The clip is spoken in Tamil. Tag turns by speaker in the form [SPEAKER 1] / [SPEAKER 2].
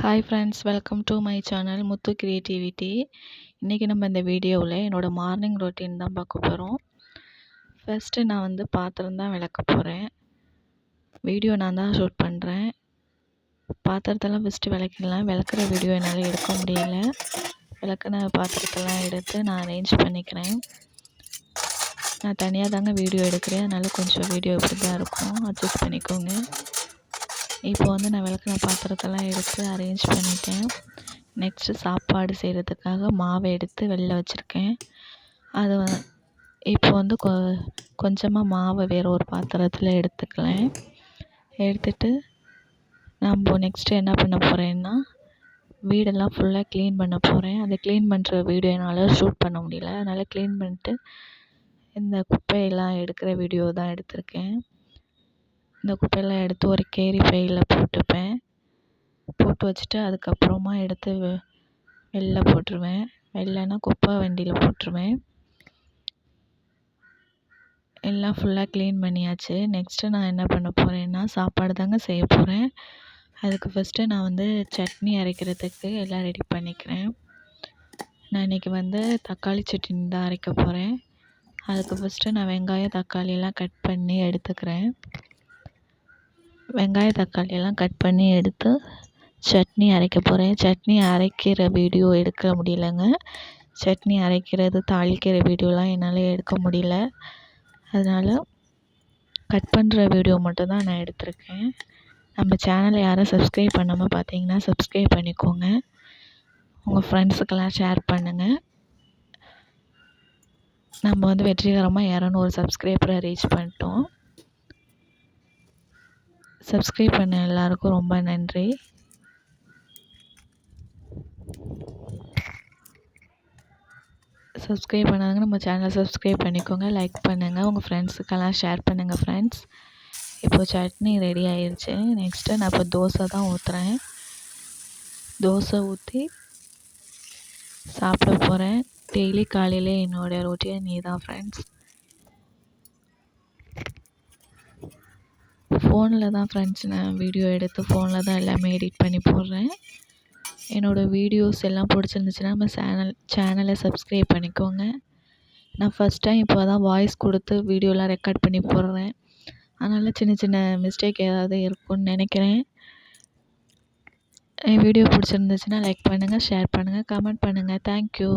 [SPEAKER 1] Hi friends welcome to my channel Muthu creativity இன்றைக்கி நம்ம இந்த வீடியோவில் என்னோடய மார்னிங் ரொட்டீன் தான் பார்க்க போகிறோம் ஃபஸ்ட்டு நான் வந்து பாத்திரம் தான் விளக்க போகிறேன் வீடியோ நான் தான் ஷூட் பண்ணுறேன் பாத்திரத்தெல்லாம் ஃபஸ்ட்டு விளக்கிடலாம். விளக்குற வீடியோ என்னால் எடுக்க முடியல. விளக்குன பாத்திரத்தெல்லாம் எடுத்து நான் அரேஞ்ச் பண்ணிக்கிறேன். நான் தனியாக தாங்க வீடியோ எடுக்கிறேன். அதனால் கொஞ்சம் வீடியோ இப்படி தான் இருக்கும். அட்ஜஸ்ட் பண்ணிக்கோங்க. இப்போ வந்து நான் விளக்குன பாத்திரத்தெல்லாம் எடுத்து அரேஞ்ச் பண்ணிட்டேன். நெக்ஸ்ட்டு சாப்பாடு செய்கிறதுக்காக மாவை எடுத்து வெளில வச்சுருக்கேன். அது வ இப்போ வந்து கொ கொஞ்சமாக மாவை வேறு ஒரு பாத்திரத்தில் எடுத்துக்கலாம் எடுத்துட்டு நம்ம நெக்ஸ்ட்டு என்ன பண்ண போகிறேன்னா வீடெல்லாம் ஃபுல்லாக க்ளீன் பண்ண போகிறேன் அதை க்ளீன் பண்ணுற வீடியோ என்னால் ஷூட் பண்ண முடியல. அதனால் க்ளீன் பண்ணிட்டு இந்த குப்பையெல்லாம் எடுக்கிற வீடியோ தான் எடுத்திருக்கேன். இந்த குப்பையெல்லாம் எடுத்து ஒரு கேரி பையில் போட்டுப்பேன். போட்டு வச்சுட்டு அதுக்கப்புறமா எடுத்து வெளில போட்டுருவேன். வெளிலன்னா குப்பை வண்டியில் போட்டுருவேன். எல்லாம் ஃபுல்லாக க்ளீன் பண்ணியாச்சு. நெக்ஸ்ட்டு நான் என்ன பண்ண போகிறேன்னா சாப்பாடு தாங்க செய்ய போகிறேன் அதுக்கு ஃபஸ்ட்டு நான் வந்து சட்னி அரைக்கிறதுக்கு எல்லாம் ரெடி பண்ணிக்கிறேன். நான் இன்றைக்கி வந்து தக்காளி சட்னி தான் அரைக்க போகிறேன் அதுக்கு ஃபஸ்ட்டு நான் வெங்காயம் தக்காளியெல்லாம் கட் பண்ணி எடுத்துக்கிறேன். வெங்காயம் தக்காளி எல்லாம் கட் பண்ணி எடுத்து சட்னி அரைக்க போகிறேன் சட்னி அரைக்கிற வீடியோ எடுக்க முடியலைங்க. சட்னி அரைக்கிறது தாளிக்கிற வீடியோலாம் என்னால் எடுக்க முடியல. அதனால் கட் பண்ணுற வீடியோ மட்டும்தான் நான் எடுத்திருக்கேன். நம்ம சேனலை யாரும் சப்ஸ்கிரைப் பண்ணாமல் பார்த்தீங்கன்னா சப்ஸ்கிரைப் பண்ணிக்கோங்க. உங்கள் ஃப்ரெண்ட்ஸுக்கெல்லாம் ஷேர் பண்ணுங்கள் நம்ம வந்து வெற்றிகரமாக இரநூறு சப்ஸ்கிரைபரை ரீச் பண்ணிட்டோம். சப்ஸ்கிரைப் பண்ண எல்லாருக்கும் ரொம்ப நன்றி. சப்ஸ்கிரைப் பண்ணாதவங்க நம்ம சேனலை சப்ஸ்கிரைப் பண்ணிக்கோங்க லைக் பண்ணுங்கள் உங்கள் ஃப்ரெண்ட்ஸுக்கெல்லாம் ஷேர் பண்ணுங்கள் ஃப்ரெண்ட்ஸ் இப்போது சட்னி ரெடி ஆயிடுச்சு நெக்ஸ்ட்டு நான் இப்போ தோசை தான் ஊற்றுறேன் தோசை ஊற்றி சாப்பிட போகிறேன் டெய்லி காலையில் என்னோடய ரொட்டீன் நீ தான் ஃப்ரெண்ட்ஸ் ஃபோனில் தான் ஃப்ரெண்ட்ஸ் நான் வீடியோ எடுத்து ஃபோனில் தான் எல்லாமே எடிட் பண்ணி போடுறேன். என்னோடய வீடியோஸ் எல்லாம் பிடிச்சிருந்துச்சின்னா நம்ம சேனல் சேனலை சப்ஸ்கிரைப் பண்ணிக்கோங்க. நான் ஃபஸ்ட் டைம் இப்போ தான் வாய்ஸ் கொடுத்து வீடியோலாம் ரெக்கார்ட் பண்ணி போடுறேன். அதனால் சின்ன சின்ன மிஸ்டேக் ஏதாவது இருக்கும்னு நினைக்கிறேன். என் வீடியோ பிடிச்சிருந்துச்சின்னா லைக் பண்ணுங்கள் ஷேர் பண்ணுங்கள் கமெண்ட் பண்ணுங்கள் தேங்க்யூ